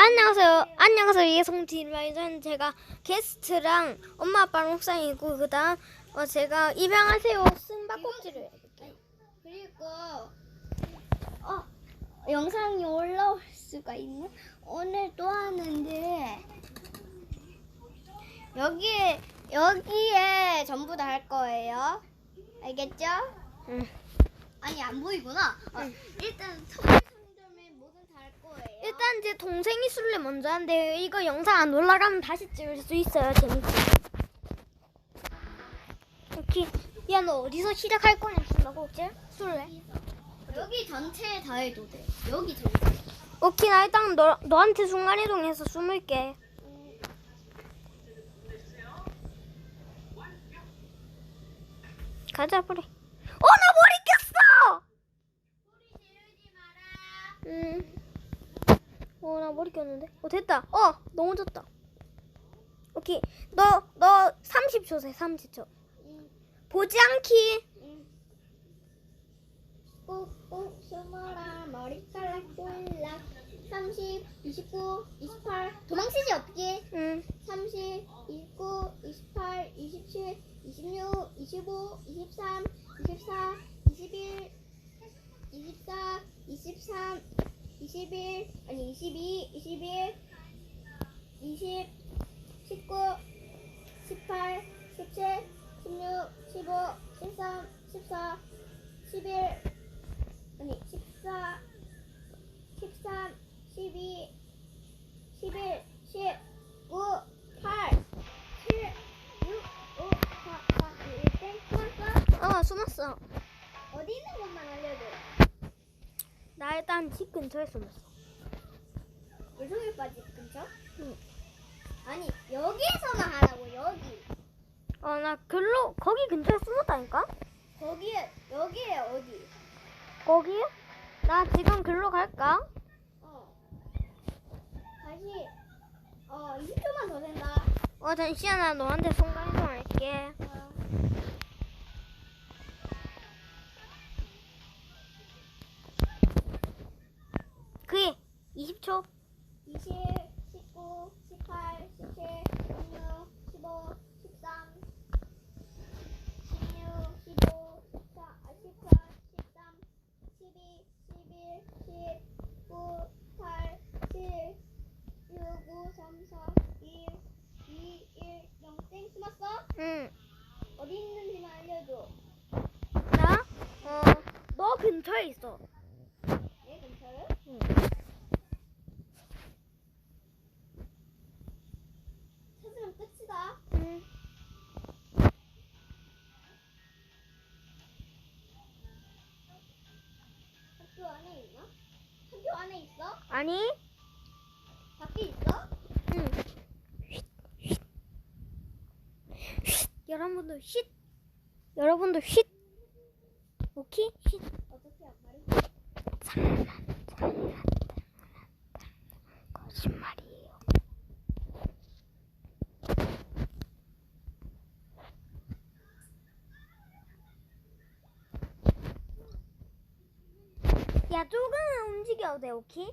안녕하세요. 안녕하세요. 저는 제가 게스트랑 엄마 아빠랑 옥상이고 그다음 어, 제가 입양하세요 숨바꼭질을 해볼게요. 그리고 어 영상이 올라올 수가 있나? 오늘 또 하는데 여기에 여기에 전부 다 할 거예요. 알겠죠? 응. 아니 안 보이구나. 어, 응. 일단 선물 상점에 뭐든 다 할 거예요. 일단 제 동생이 술래 먼저 한대요. 이거 영상 안 올라가면 다시 찍을 수 있어요. 재밌게. 오케이. 야너 어디서 시작할 거냐 숨바꼭질? 술래? 여기 전체에 다 해도 돼. 여기 전체. 오케이 나 일단 너 너한테 순간 이동해서 숨을게. 가자 빨리. 어 나 머리 꼈어. 음. 어, 나 머리 꼈는데. 어, 됐다. 어, 너무 좋다. 오케이. 너, 너 30초 세, 30초. 응, 보지 않기. 응. 꾹꾹 숨어라 머리카락 볼락 30, 29, 28 도망치지 없게 응. 30, 29, 28, 27, 26, 25, 23, 24, 21, 24, 23, 21, 아니 22, 21, 20, 19, 18, 17, 16, 15, 13, 14, 11, 집 근처에 숨었어. 예성이 빠지 근처? 응. 아니 여기에서만 하라고 여기. 어, 나 글로, 거기 근처에 숨었다니까? 거기에 여기에 어디? 거기에? 나 지금 글로 갈까? 어. 다시 어 20초만 더 된다. 어, 잠시만, 나 너한테 순간 이동할게. 20초. 20, 19, 18, 17, 16, 15, 13, 16, 15, 14, 18, 13, 12, 11, 10, 9, 8, 7, 6, 5, 3, 4, 1, 2, 1, 0, 땡 숨었어? 응. 어디 있는지만 알려줘. 나? 어, 너 근처에 있어. 얘 근처를? 응. 찾으면 끝이다. 응. 학교 안에 있나? 학교 안에 있어? 아니? 밖에 있어? 응. 여러분도 쉿. 여러분도 쉿. 오케이? 쉿. 어떻게 안 말해? 장난, 장난, 거짓말 야, 조금은 움직여도 돼, 오케이?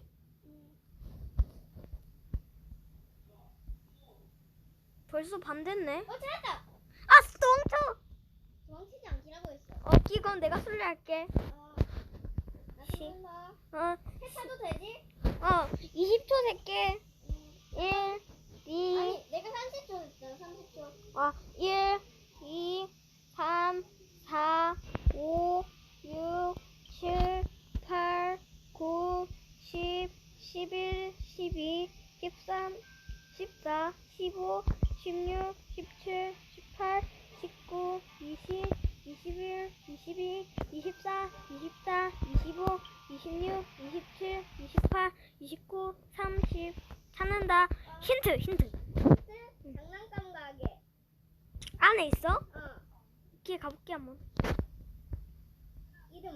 벌써 밤 됐네. 어 찾았다. 아, 도망쳐! 도망치지 않기라고 했어. 어, 이건 내가 술래할게. 어. 나 시. 죽는다. 어, 해 타도 되지? 어, 20초 셀게. 응. 1, 2, 아니 내가 30초 했잖아. 30초. 어, 1, 2, 3, 4, 5, 6, 7, 8, 9, 10, 11, 12, 13, 14, 15, 16, 17, 18, 19, 20, 21, 22, 24, 24, 25, 26, 27, 28, 29, 30. 찾는다. 힌트, 힌트. 장난감 가게. 안에 있어? 어. 이렇게 가볼게 한번. 이름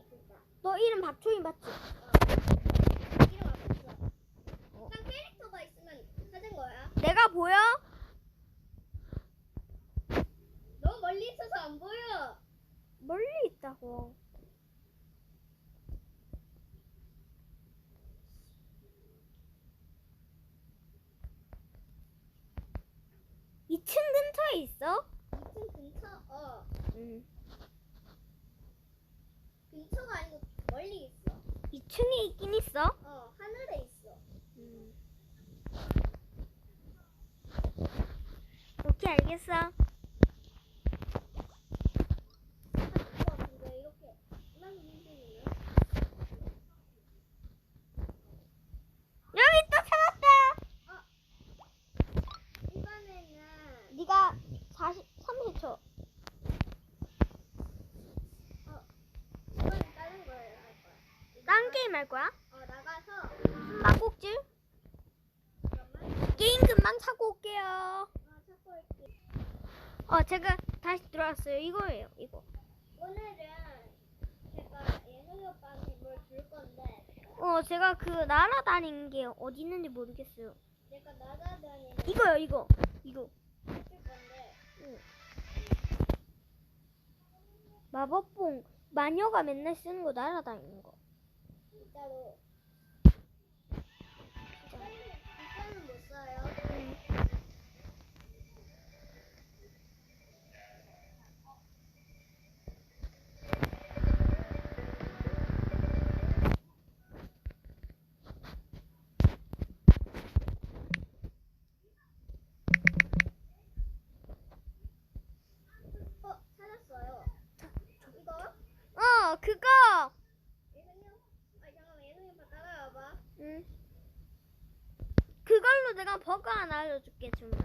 있을까? 너 이름 박초인 맞지? 어. 난 캐릭터가 있으면 찾은 거야. 내가 보여? 너무 멀리 있어서 안 보여. 멀리 있다고. 2층 근처에 있어? 2층 근처? 어. 응. 근처가 아니고 멀리 있어. 2층에 있긴 있어. 오케이 알겠어. 네가 40 30초. 이번엔 다른 걸할 거야. 딴 게임 할 거야? 어, 나가서 숨바꼭질? 잠깐만. 게임 금방 찾고 올게요. 어, 찾고 올게. 어 제가 다시 들어왔어요. 이거예요. 이거. 오늘은 제가 예능이 오빠한테 뭘 줄 건데 어 제가 그 날아다니는 게 어디 있는지 모르겠어요. 내가 날아다니는 이거요 이거. 이거. 건데 마법봉 마녀가 맨날 쓰는 거 날아다니는 거. 진짜로 응. 그걸로 내가 버거 하나 알려줄게 주면.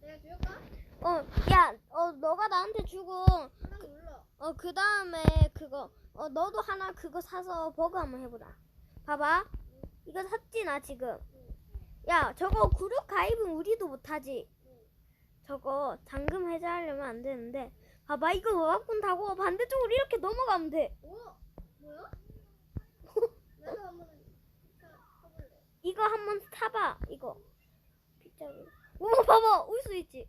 내가 줄까? 어, 야, 어, 너가 나한테 주고, 하나 눌러. 어, 그 다음에 그거, 어, 너도 하나 그거 사서 버거 한번 해보라. 봐봐. 이거 샀지, 나 지금. 야, 저거 그룹 가입은 우리도 못하지. 저거 잠금 해제하려면 안 되는데. 봐봐, 이거 워낙분 타고 반대쪽으로 이렇게 넘어가면 돼. 오 뭐야? 이거 한번 타봐, 이거. 빗자루. 오, 봐봐, 올 수 있지.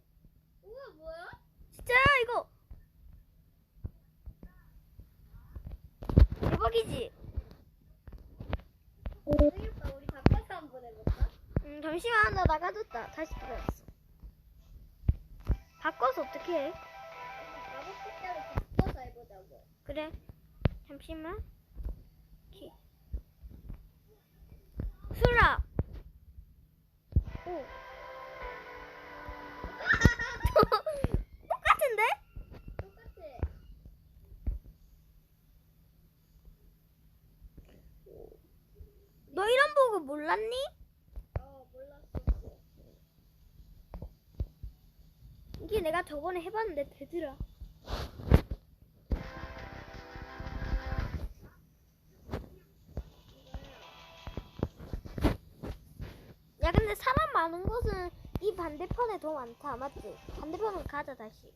우와 뭐야? 진짜야, 이거. 대박이지? 오빠 우리 바꿔서 한번 해볼까? 음, 잠시만 나 나가줬다 다시 들어왔어 바꿔서 어떻게 해? 바꿔서 해보자고. 그래 잠시만 키 수라 오 똑같은데? 똑같아. 너 이런 보고 몰랐니? 어 몰랐어. 이게 내가 저번에 해봤는데 되더라 많은 곳은 이 반대편에 더 많다 맞지? 반대편으로 가자 다시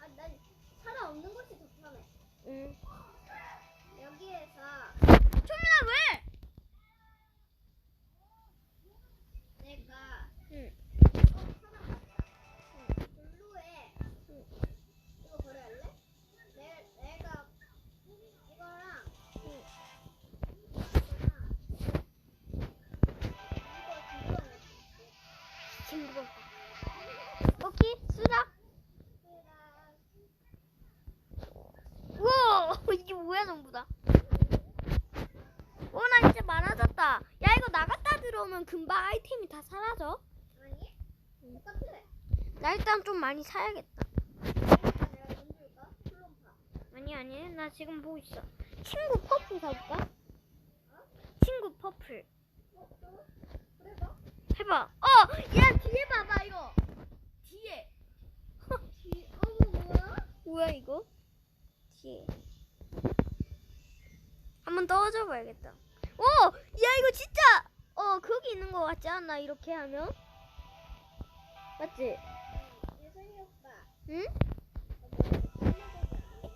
아 난 사람 없는 곳이 더 편해. 응 여기에서 친구 오케이 개랑 우와 이게 뭐야 전부 다 오 나 진짜 많아졌다 야 이거 나갔다 들어오면 금방 아이템이 다 사라져 아니? 응. 나 일단 좀 많이 사야겠다. 아니 아니 나 지금 보고 있어 친구 퍼플 사볼까? 친구 퍼플 어? 해봐. 어 야 뒤에 봐봐 이거. 뒤에. 뒤 어머 뭐야? 뭐야 이거? 뒤에. 한번 떨어져 봐야겠다. 오 야 이거 진짜. 어 거기 있는 거 같지 않나 이렇게 하면? 맞지? 예선이 오빠. 응? 어, 뭐, 설명하지 않아?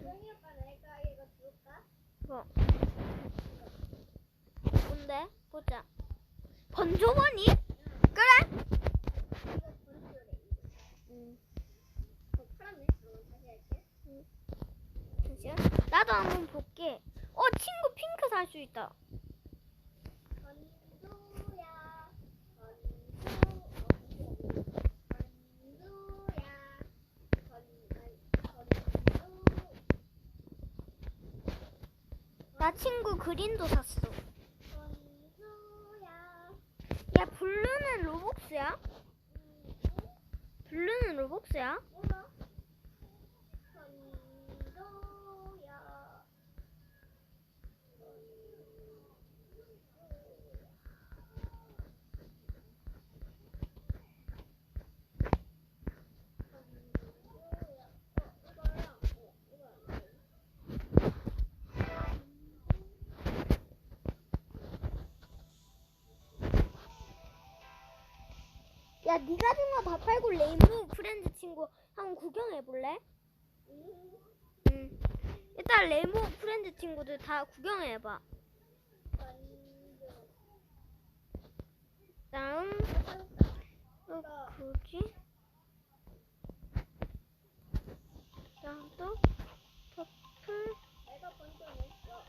예선이 오빠 내가 이거 뭐 뭔데? 보자. 번조원이? 그래? 이거. 친구도 한번 볼게. 어 친구 핑크 살 수 있다. 건두야 건두 건두야 건 건두 나 친구 그린도 샀어. 야 블루는 로복스야? 블루는 로복스야? 야 네가 준 거 다 팔고 레인보우 프렌즈 친구 한번 구경해 볼래? 음. 응. 일단 레인보우 프렌즈 친구들 다 구경해 봐. 다음. 또 뭐지? 다음 또 퍼플 냈어.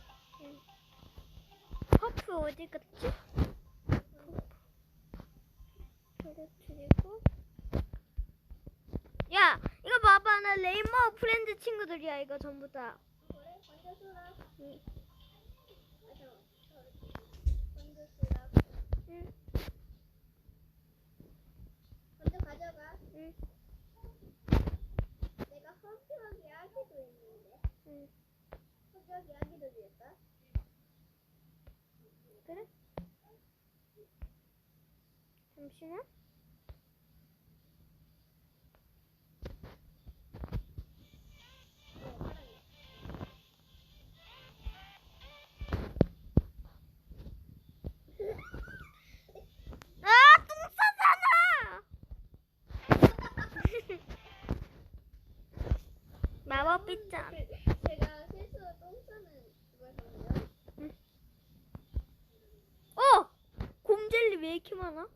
퍼플 어디 갔지? 그리고 야 이거 봐봐 나 레인보우 프렌즈 친구들이야 이거 전부 다. 응. 아. 응. 먼저? 그래? 잠시만. 어, 알았네. 아, 똥 싸잖아! 마법 빗자. 제가 실수로 똥 싸는 그걸 했는데요. 어! 곰젤리 왜 이렇게 많아?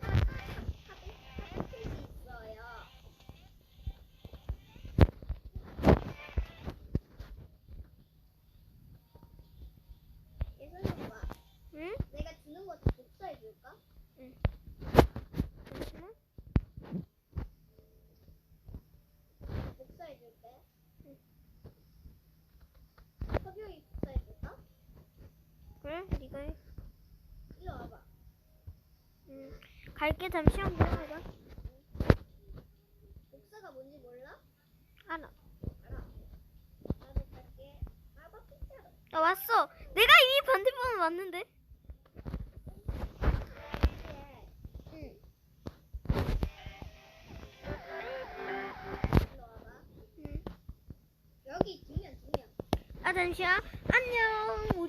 핫팩이 있어요. 예선이 봐. 응? 내가 주는 거 복사해 줄까? 잠시만. 복사해 줄게. 허경이 복사해 줄까? 그래? 네가 해. 이리 와봐. 응. 갈게 잠시 만 기다려봐. 복사가 뭔지 몰라? 알아. 알아. 나도 갈게. 아빠 피자로. 나 왔어. 내가 이미 반대편 왔는데. 응. 이리 와봐. 응. 여기 뒷면 뒷면. 아 잠시만. 안녕.